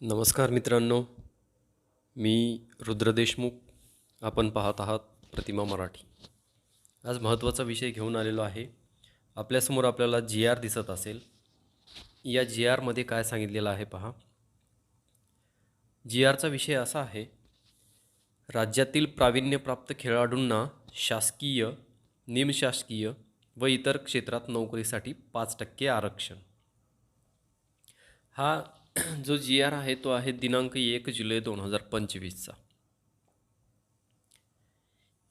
नमस्कार मित्रांनो मी रुद्र देशमुख. आपण पाहत आहात प्रतिमा मराठी. आज महत्त्वाचा विषय घेऊन आलेलो आहे. आपल्यासमोर आपल्याला जी आर दिसत असेल. या जी आरमध्ये काय सांगितलेलं आहे पहा. जी आरचा विषय असा आहे राज्यातील प्रावीण्यप्राप्त खेळाडूंना शासकीय निमशासकीय व इतर क्षेत्रात नोकरीसाठी पाच टक्के आरक्षण. हा जो जी आर आहे तो आहे दिनांक एक जुलै दोन हजार पंचवीसचा.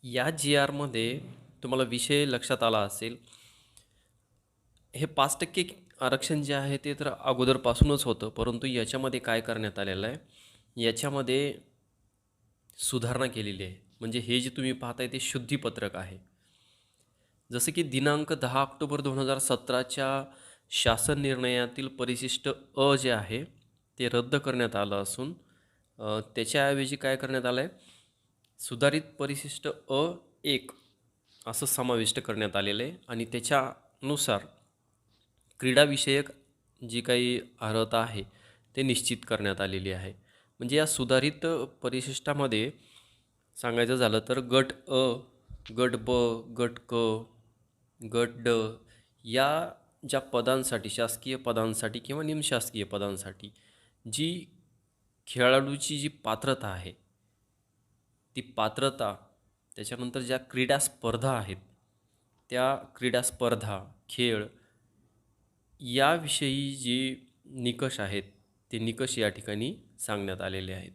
या जी आरमध्ये तुम्हाला विषय लक्षात आला असेल. हे पाच टक्के आरक्षण जे आहे ते तर अगोदरपासूनच होतं परंतु याच्यामध्ये काय करण्यात आलेलं आहे? याच्यामध्ये सुधारणा केलेली आहे. म्हणजे हे जे तुम्ही पाहताय ते शुद्धीपत्रक आहे. जसं की दिनांक दहा ऑक्टोबर दोन हजार सतराच्या शासन निर्णयातील परिशिष्ट अ जे आहे ते रद्द करण्यात आलं असून त्याच्याऐवजी काय करण्यात आलं आहे सुधारित परिशिष्ट अ एक असं समाविष्ट करण्यात आलेलं आहे आणि त्याच्यानुसार क्रीडाविषयक जी काही अर्हता आहे ते निश्चित करण्यात आलेली आहे. म्हणजे या सुधारित परिशिष्टामध्ये सांगायचं झालं तर गट अ गट ब गट क गट ड या ज्या पदांसाठी शासकीय पदांसाठी किंवा निमशासकीय पदांसाठी जी खेळाडूची जी पात्रता आहे ती पात्रता त्याच्यानंतर ज्या क्रीडा स्पर्धा आहेत त्या क्रीडा स्पर्धा खेळ याविषयी जे निकष आहेत ते निकष या ठिकाणी सांगण्यात आलेले आहेत.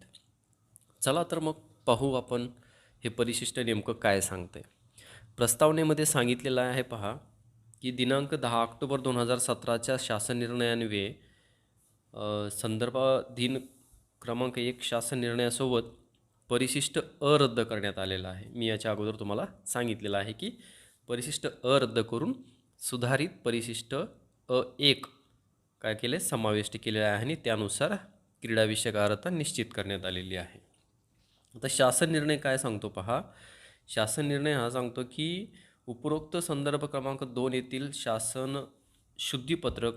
चला तर मग पाहू आपण हे परिशिष्ट नेमकं काय सांगतंय. प्रस्तावनेमध्ये सांगितलेलं आहे पहा की दिनांक दहा ऑक्टोबर दोन हजार सतराच्या शासन निर्णयान्वये संदर्भाधीन क्रमांक एक शासन निर्णयासोबत परिशिष्ट अ रद्द करण्यात आलेला आहे. मी याच्या अगोदर तुम्हाला सांगितलेलं आहे की परिशिष्ट अ रद्द करून सुधारित परिशिष्ट अ एक काय केले समाविष्ट केलेले आहे आणि त्यानुसार क्रीडाविषयक अर्हता निश्चित करण्यात आलेली आहे. आता शासन निर्णय काय सांगतो पहा. शासन निर्णय हा सांगतो की उपरोक्त संदर्भ क्रमांक दोन येथील शासन शुद्धीपत्रक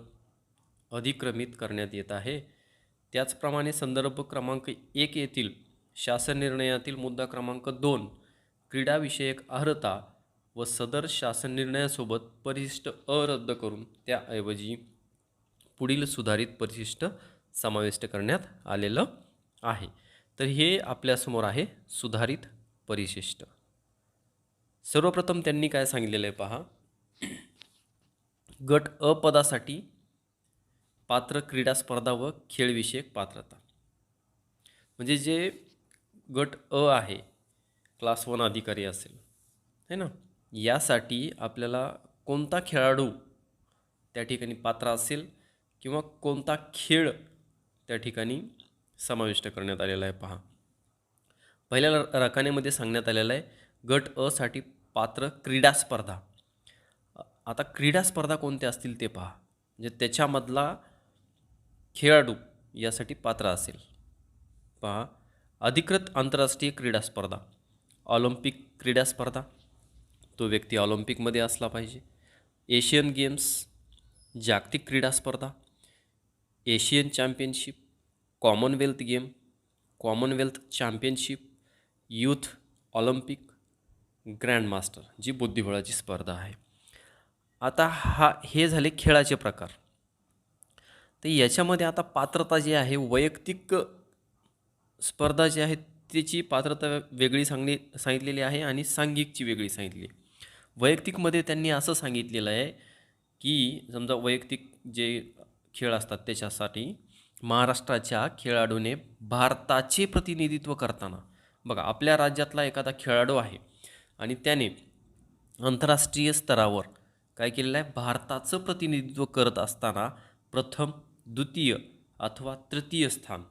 अधिक्रमित करण्यात येत आहे. त्याचप्रमाणे संदर्भ क्रमांक एक येथील शासन निर्णयातील मुद्दा क्रमांक दोन क्रीडाविषयक अर्हता व सदर शासन निर्णयासोबत परिशिष्ट अ रद्द करून त्याऐवजी पुढील सुधारित परिशिष्ट समाविष्ट करण्यात आलेलं आहे. तर हे आपल्यासमोर आहे सुधारित परिशिष्ट. सर्वप्रथम त्यांनी काय सांगितलेलं आहे पहा. गट अ पदासाठी पात्र क्रीडा स्पर्धा व खेळविषयक पात्रता. म्हणजे जे गट अ आहे क्लास वन अधिकारी असेल है ना? यासाठी आपल्याला कोणता खेळाडू त्या ठिकाणी पात्र असेल किंवा कोणता खेळ त्या ठिकाणी समाविष्ट करण्यात आलेला आहे पहा. पहिल्या र- रकानेमध्ये सांगण्यात आलेलं आहे गट अ साठी पात्र क्रीडा स्पर्धा. आता क्रीडा स्पर्धा कोणत्या असतील ते पहा. म्हणजे त्याच्यामधला खेळाडू यासाठी पात्र असेल. पहा. अधिकृत आंतरराष्ट्रीय क्रीडा स्पर्धा. ऑलिम्पिक क्रीडा स्पर्धा. तो व्यक्ती ऑलिम्पिकमध्ये असला पाहिजे. एशियन गेम्स जागतिक क्रीडा स्पर्धा. Asian championship Commonwealth game Commonwealth championship youth Olympic grand master जी बुद्धिबळाची स्पर्धा आहे. आता हा हे झाले खेळाचे प्रकार. तर याच्यामध्ये आता पात्रता जी आहे वैयक्तिक स्पर्धा जी आहे त्याची पात्रता वेगळी सांगली सांगितलेली आहे आणि सांघिकची वेगळी सांगितली आहे. वैयक्तिकमध्ये त्यांनी असं सांगितलेलं आहे की समजा वैयक्तिक जे खेळ असतात त्याच्यासाठी महाराष्ट्राच्या खेळाडूने भारताचे प्रतिनिधित्व करताना बघा आपल्या राज्यातला एखादा खेळाडू आहे आणि त्याने आंतरराष्ट्रीय स्तरावर काय केलेलं आहे? भारताचं प्रतिनिधित्व करत असताना प्रथम द्वितीय अथवा तृतीय स्थान.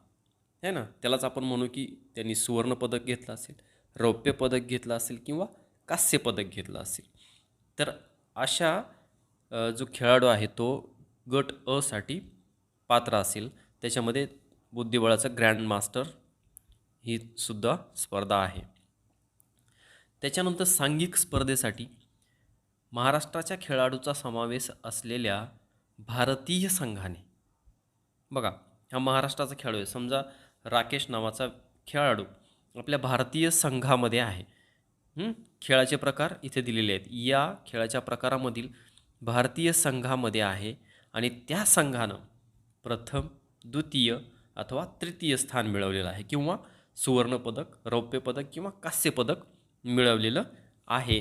है ना? त्यालाच आपण म्हणू की त्यांनी सुवर्णपदक घेतलं असेल रौप्य पदक घेतलं असेल किंवा कांस्य पदक घेतलं असेल. तर अशा जो खेळाडू आहे तो गट अ साठी पात्र असेल. त्याच्यामध्ये बुद्धिबळाचा ग्रँड मास्टर ही सुद्धा स्पर्धा आहे. त्याच्यानंतर सांघिक स्पर्धेसाठी महाराष्ट्राच्या खेळाडूचा समावेश असलेल्या भारतीय संघाने. बघा हा महाराष्ट्राचा खेळाडू आहे. समजा राकेश नावाचा खेळाडू आपल्या भारतीय संघामध्ये आहे. खेळाचे प्रकार इथे दिलेले आहेत. या खेळाच्या प्रकारामधील भारतीय संघामध्ये आहे आणि त्या संघानं प्रथम द्वितीय अथवा तृतीय स्थान मिळवलेलं आहे. किंवा सुवर्णपदक रौप्यपदक किंवा कांस्यपदक मिळवलेलं आहे.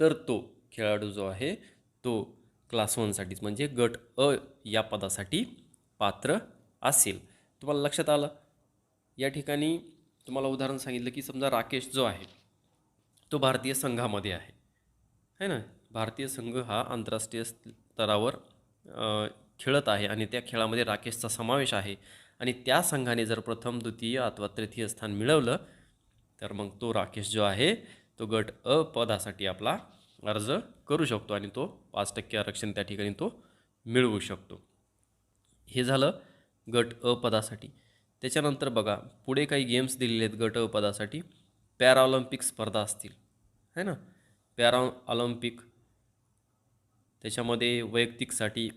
तर तो खेळाडू जो आहे तो क्लास वनसाठीच म्हणजे गट अ या पदासाठी पात्र असेल. तुम्हाला लक्षात आलं? या ठिकाणी तुम्हाला उदाहरण सांगितलं की समजा राकेश जो आहे तो भारतीय संघामध्ये आहे. है ना? भारतीय संघ हा आंतरराष्ट्रीय स्तरावर खेळत आहे आणि त्या खेळामध्ये राकेशचा समावेश आहे. आणि त्या संघाने जर प्रथम द्वितीय अथवा तृतीय स्थान मिळवलं तर मग तो राकेश जो आहे तो गट अ पदासाठी आपला अर्ज करू शकतो आणि तो पाच टक्के आरक्षण त्या ठिकाणी तो मिळवू शकतो. हे झालं गट अ पदासाठी. त्याच्यानंतर बघा पुढे काही गेम्स दिलेले आहेत गट अ पदासाठी. पॅराऑलिम्पिक स्पर्धा असतील. है ना? पॅरा ऑलिम्पिक त्याच्यामध्ये वैयक्तिकसाठी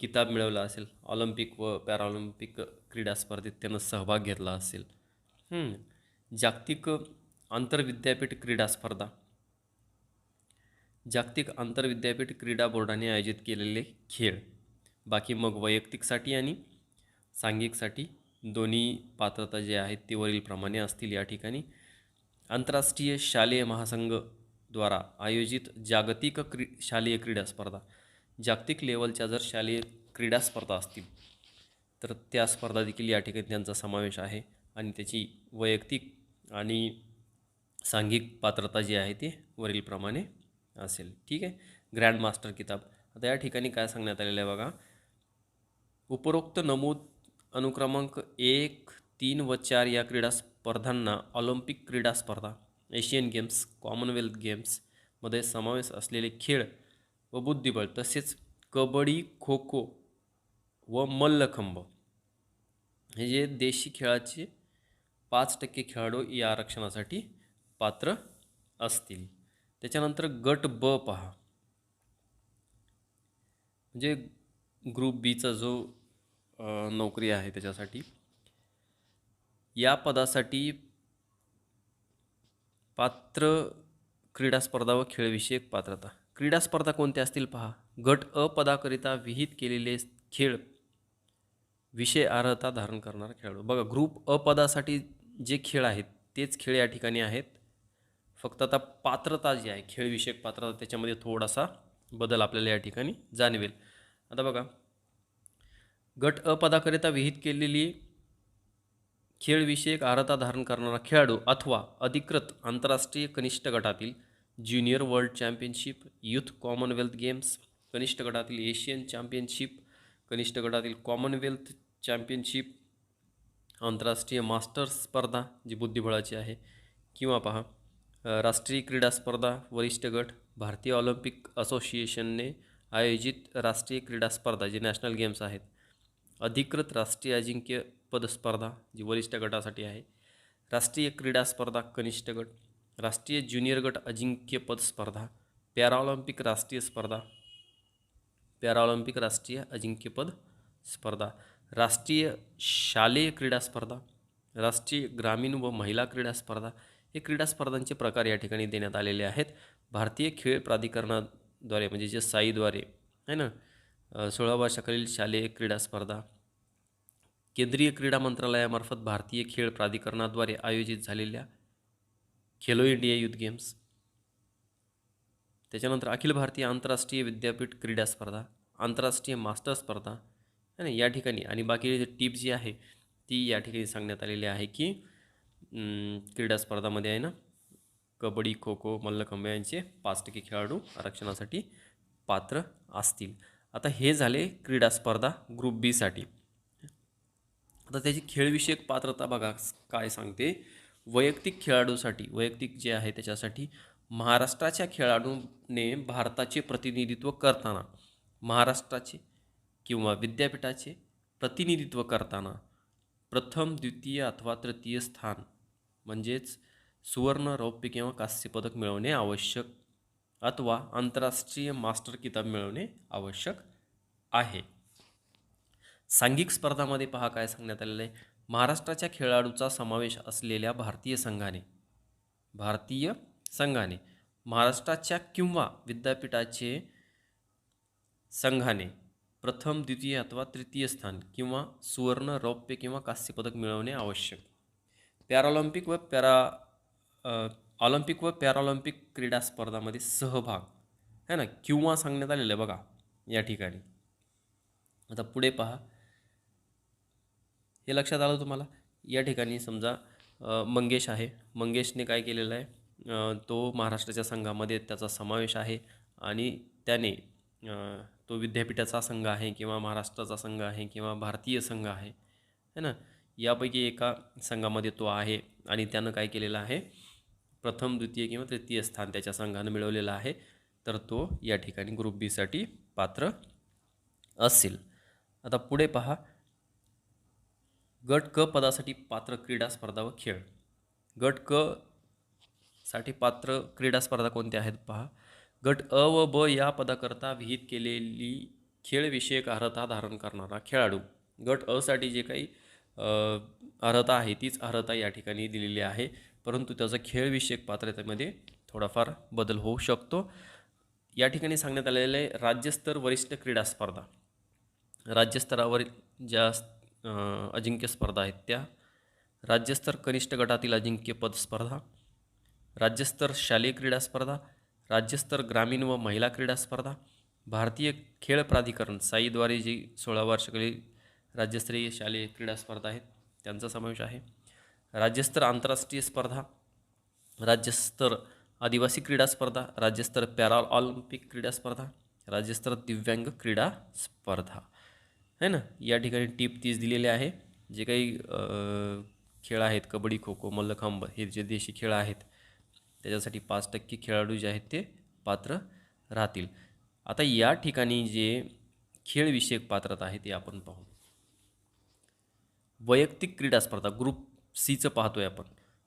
किताब मिळवला असेल. ऑलिम्पिक व पॅराऑलिम्पिक क्रीडा स्पर्धेत त्यानं सहभाग घेतला असेल. जागतिक आंतरविद्यापीठ क्रीडा स्पर्धा. जागतिक आंतरविद्यापीठ क्रीडा बोर्डाने आयोजित केलेले खेळ बाकी मग वैयक्तिकसाठी आणि सांघिकसाठी दोन्ही पात्रता जे आहेत ते वरीलप्रमाणे असतील या ठिकाणी. आंतरराष्ट्रीय शालेय महासंघद्वारा आयोजित जागतिक क्री शालेय क्रीडा स्पर्धा. जागतिक लेवलच्या जर शालेय क्रीडा स्पर्धा असतील तर त्या स्पर्धा देखील या ठिकाणी त्यांचा समावेश आहे आणि त्याची वैयक्तिक आणि सांघिक पात्रता जी आहे ती वरीलप्रमाणे असेल. ठीक आहे? ग्रँड मास्टर किताब. आता या ठिकाणी काय सांगण्यात आलेलं आहे बघा. उपरोक्त नमूद अनुक्रमांक एक तीन व चार या क्रीडा स्पर्धांना ऑलिम्पिक क्रीडा स्पर्धा एशियन गेम्स कॉमनवेल्थ गेम्समध्ये समावेश असलेले खेळ व बुद्धिबळ तसेच कबड्डी खो खो व मल्लखंब. हे जे देशी खेळाचे पाच टक्के खेळाडू या आरक्षणासाठी पात्र असतील. त्याच्यानंतर गट ब पहा. म्हणजे ग्रुप बीचा जो नोकरी आहे त्याच्यासाठी या पदासाठी पात्र क्रीडा स्पर्धा व खेळविषयक पात्रता. क्रीडा स्पर्धा कोणत्या असतील पहा. गट अ पदाकरिता विहित केलेले खेळ विषय अर्हता धारण करणारा खेळाडू. बघा ग्रुप अ पदासाठी जे खेळ आहेत तेच खेळ या ठिकाणी आहेत. फक्त आता पात्रता जी आहे खेळविषयक पात्रता त्याच्यामध्ये थोडासा बदल आपल्याला या ठिकाणी जाणवेल. आता बघा गट अ पदाकरिता विहित केलेली खेळविषयक अर्हता धारण करणारा खेळाडू अथवा अधिकृत आंतरराष्ट्रीय कनिष्ठ गटातील junior world championship youth Commonwealth games कनिष्ठ गटातील एशियन चॅम्पियनशिप कनिष्ठ गटातील कॉमनवेल्थ चॅम्पियनशिप आंतरराष्ट्रीय मास्टर्स स्पर्धा जी बुद्धिबळाची आहे. किंवा पहा राष्ट्रीय क्रीडा स्पर्धा वरिष्ठ गट भारतीय ऑलिम्पिक असोसिएशनने आयोजित राष्ट्रीय क्रीडा स्पर्धा जी नॅशनल गेम्स आहेत. अधिकृत राष्ट्रीय अजिंक्यपद स्पर्धा जी वरिष्ठ गटासाठी आहे. राष्ट्रीय क्रीडा स्पर्धा कनिष्ठ गट. राष्ट्रीय ज्युनियर गट अजिंक्यपद स्पर्धा. पॅराऑलिम्पिक राष्ट्रीय स्पर्धा. पॅराऑलिम्पिक राष्ट्रीय अजिंक्यपद स्पर्धा. राष्ट्रीय शालेय क्रीडा स्पर्धा राष्ट्रीय ग्रामीण व महिला क्रीडा स्पर्धा हे क्रीडा स्पर्धांचे प्रकार या ठिकाणी देण्यात आलेले आहेत. भारतीय खेळ प्राधिकरणाद्वारे म्हणजे जे साईद्वारे आहे ना? सोळा वर्षाखालील शालेय क्रीडा स्पर्धा केंद्रीय क्रीडा मंत्रालयामार्फत भारतीय खेळ प्राधिकरणाद्वारे आयोजित झालेल्या खेलो इंडिया युथ गेम्स त्याच्यानंतर अखिल भारतीय आंतरराष्ट्रीय विद्यापीठ क्रीडा स्पर्धा आंतरराष्ट्रीय मास्टर स्पर्धा नाही ना या ठिकाणी. आणि बाकी टीप जी आहे ती या ठिकाणी सांगण्यात आलेली आहे की क्रीडा स्पर्धामध्ये आहे ना कबड्डी खो खो मल्लखंब यांचे पाच टक्के खेळाडू आरक्षणासाठी पात्र असतील. आता हे झाले क्रीडा स्पर्धा ग्रुप बीसाठी आता त्याची खेळविषयक पात्रता बघा काय सांगते. वैयक्तिक खेळाडूसाठी वैयक्तिक जे आहे त्याच्यासाठी महाराष्ट्राच्या खेळाडूने भारताचे प्रतिनिधित्व करताना महाराष्ट्राचे किंवा विद्यापीठाचे प्रतिनिधित्व करताना प्रथम द्वितीय अथवा तृतीय स्थान म्हणजेच सुवर्ण रौप्य किंवा कांस्य पदक मिळवणे आवश्यक अथवा आंतरराष्ट्रीय मास्टर किताब मिळवणे आवश्यक आहे. सांघिक स्पर्धामध्ये पहा काय सांगण्यात आलेलं आहे. महाराष्ट्राच्या खेळाडूचा समावेश असलेल्या भारतीय संघाने भारतीय संघाने महाराष्ट्राच्या किंवा विद्यापीठाचे संघाने प्रथम द्वितीय अथवा तृतीय स्थान किंवा सुवर्ण रौप्य किंवा कांस्य पदक मिळवणे आवश्यक. पॅराऑलिम्पिक व पॅरा ऑलिम्पिक व पॅराऑलिम्पिक क्रीडा स्पर्धामध्ये सहभाग है ना? किंवा सांगण्यात आलेलं आहे बघा या ठिकाणी. आता पुढे पहा. हे लक्षात आलं तुम्हाला? या ठिकाणी समजा मंगेश आहे. मंगेशने काय केलेलं आहे? तो महाराष्ट्राच्या संघामध्ये त्याचा समावेश आहे आणि त्याने तो विद्यापीठाचा संघ आहे किंवा महाराष्ट्राचा संघ आहे किंवा भारतीय संघ आहे है ना? यापैकी एका संघामध्ये तो आहे आणि त्यानं काय केलेलं आहे? प्रथम द्वितीय किंवा तृतीय स्थान त्याच्या संघानं मिळवलेलं आहे. तर तो या ठिकाणी ग्रुप बीसाठी पात्र असेल. आता पुढे पहा. गट क पदासाठी पात्र क्रीडा स्पर्धा व खेळ. गट क साठी पात्र क्रीडा स्पर्धा कोणत्या आहेत पहा? गट अ व ब या पदाकरता विहित केलेली खेळविषयक अर्हता धारण करणारा खेळाडू. गट अ साठी जे काही अर्हता आहे तीच अर्हता या ठिकाणी दिलेली आहे. परंतु त्याचा खेळविषयक पात्रतेमध्ये थोडाफार बदल होऊ शकतो. या ठिकाणी सांगण्यात आलेलं आहे राज्यस्तर वरिष्ठ क्रीडा स्पर्धा. राज्यस्तरावरील ज्या अजिंक्य स्पर्धा आहेत त्या. राज्यस्तर कनिष्ठ गटातील अजिंक्यपद स्पर्धा. राज्यस्तर शालेय क्रीडा स्पर्धा. राज्यस्तर ग्रामीण व महिला क्रीडा स्पर्धा भारतीय खेळ प्राधिकरण साईद्वारे जी सोळा वर्षाखालील राज्यस्तरीय शालेय क्रीडा स्पर्धा आहेत त्यांचा समावेश आहे. राज्यस्तर आंतरराष्ट्रीय स्पर्धा राज्यस्तर आदिवासी क्रीडा स्पर्धा राज्यस्तर पॅरा ऑलिम्पिक क्रीडा स्पर्धा राज्यस्तर दिव्यांग क्रीडा स्पर्धा. है ना? या ठिकाणी टीप तीच दिलेले आहे. जे काही खेळ आहेत कबड्डी खो खो मल्लखांब हे जे देशी खेळ आहेत त्याच्यासाठी पाच टक्के खेळाडू जे आहेत ते पात्र राहतील. आता या ठिकाणी जे खेळविषयक पात्रता आहे ते आपण पाहू. वैयक्तिक क्रीडा स्पर्धा ग्रुप सीचं पाहतोय आपण.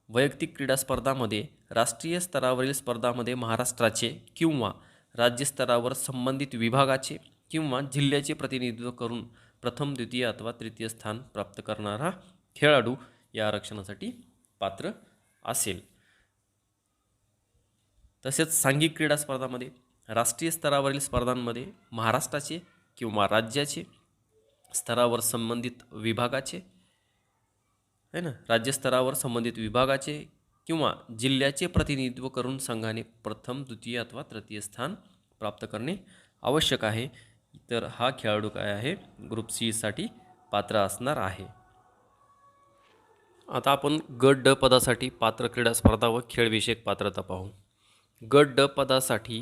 वैयक्तिक क्रीडा स्पर्धामध्ये राष्ट्रीय स्तरावरील स्पर्धामध्ये महाराष्ट्राचे किंवा राज्यस्तरावर संबंधित विभागाचे किंवा जिल्ह्याचे प्रतिनिधित्व करून प्रथम द्वितीय अथवा तृतीय स्थान प्राप्त करणारा खेळाडू या आरक्षणासाठी पात्र असेल. तसेच सांघिक क्रीडा स्पर्धामध्ये राष्ट्रीय स्तरावरील स्पर्धांमध्ये महाराष्ट्राचे किंवा राज्याचे स्तरावर संबंधित विभागाचे आहे ना? राज्यस्तरावर संबंधित विभागाचे किंवा जिल्ह्याचे प्रतिनिधित्व करून संघाने प्रथम द्वितीय अथवा तृतीय स्थान प्राप्त करणे आवश्यक आहे. तर हा खेळाडू काय आहे? ग्रुप सीसाठी पात्र असणार आहे. आता आपण गट ड पदासाठी पात्र क्रीडा स्पर्धा व खेळविषयक पात्रता पाहू. गट ड पदासाठी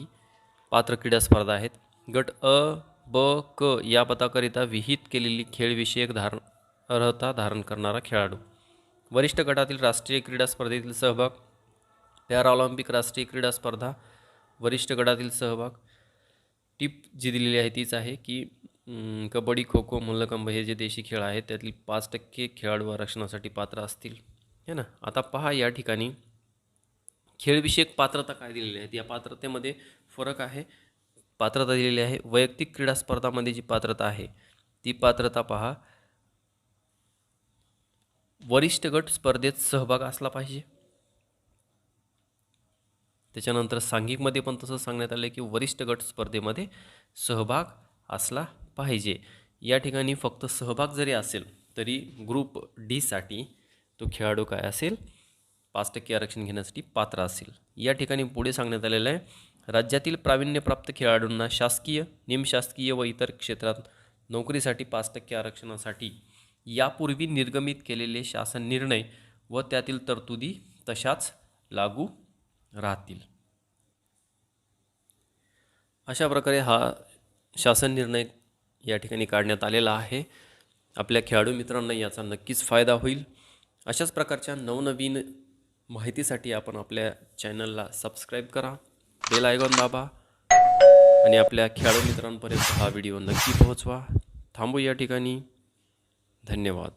पात्र क्रीडा स्पर्धा आहेत. गट अ ब क या पदाकरिता विहित केलेली खेळविषयक धारण अर्हता धारण करणारा खेळाडू. वरिष्ठ गटातील राष्ट्रीय क्रीडा स्पर्धेतील सहभाग पॅराऑलिम्पिक राष्ट्रीय क्रीडा स्पर्धा वरिष्ठ गटातील सहभाग. टीप जी दिलेली आहे तीच आहे की कबड्डी खो खो मल्लखांब हे जे देशी खेळ आहेत त्यातील पाच टक्के खेळाडू आरक्षणासाठी पात्र असतील. है ना? आता पहा या ठिकाणी खेळविषयक पात्रता काय दिलेली आहे या पात्रतेमध्ये फरक आहे. पात्रता दिलेली आहे. वैयक्तिक क्रीडा स्पर्धामध्ये जी पात्रता आहे ती पात्रता पहा. वरिष्ठ गट स्पर्धेत सहभाग असला पाहिजे. त्याच्यानंतर सांघिकमध्ये पण तसं सांगण्यात आलं की वरिष्ठ गट स्पर्धेमध्ये सहभाग असला पाहिजे. या ठिकाणी फक्त सहभाग जरी असेल तरी ग्रुप डीसाठी तो खेळाडू काय असेल? पाच टक्के आरक्षण घेण्यासाठी पात्र असेल या ठिकाणी पुढे सांगण्यात आलेलं आहे राज्यातील प्रावीण्यप्राप्त खेळाडूंना शासकीय निमशासकीय व इतर क्षेत्रात नोकरीसाठी पाच टक्के आरक्षणासाठी यापूर्वी निर्गमित केलेले शासन निर्णय व त्यातील तरतुदी तशाच लागू राहतील. अशा प्रकारे हा शासन निर्णय या ठिकाणी काढण्यात आलेला आहे. आपल्या खेळाडू मित्रांना याचा नक्कीच फायदा होईल. अशाच प्रकारच्या नवनवीन माहितीसाठी आपण आपल्या चॅनलला सबस्क्राईब करा. बेल आयकॉन दाबा. आणि आपल्या खेळाडू मित्रांपर्यंत हा व्हिडिओ नक्की पोहोचवा. थांबू या ठिकाणी. धन्यवाद.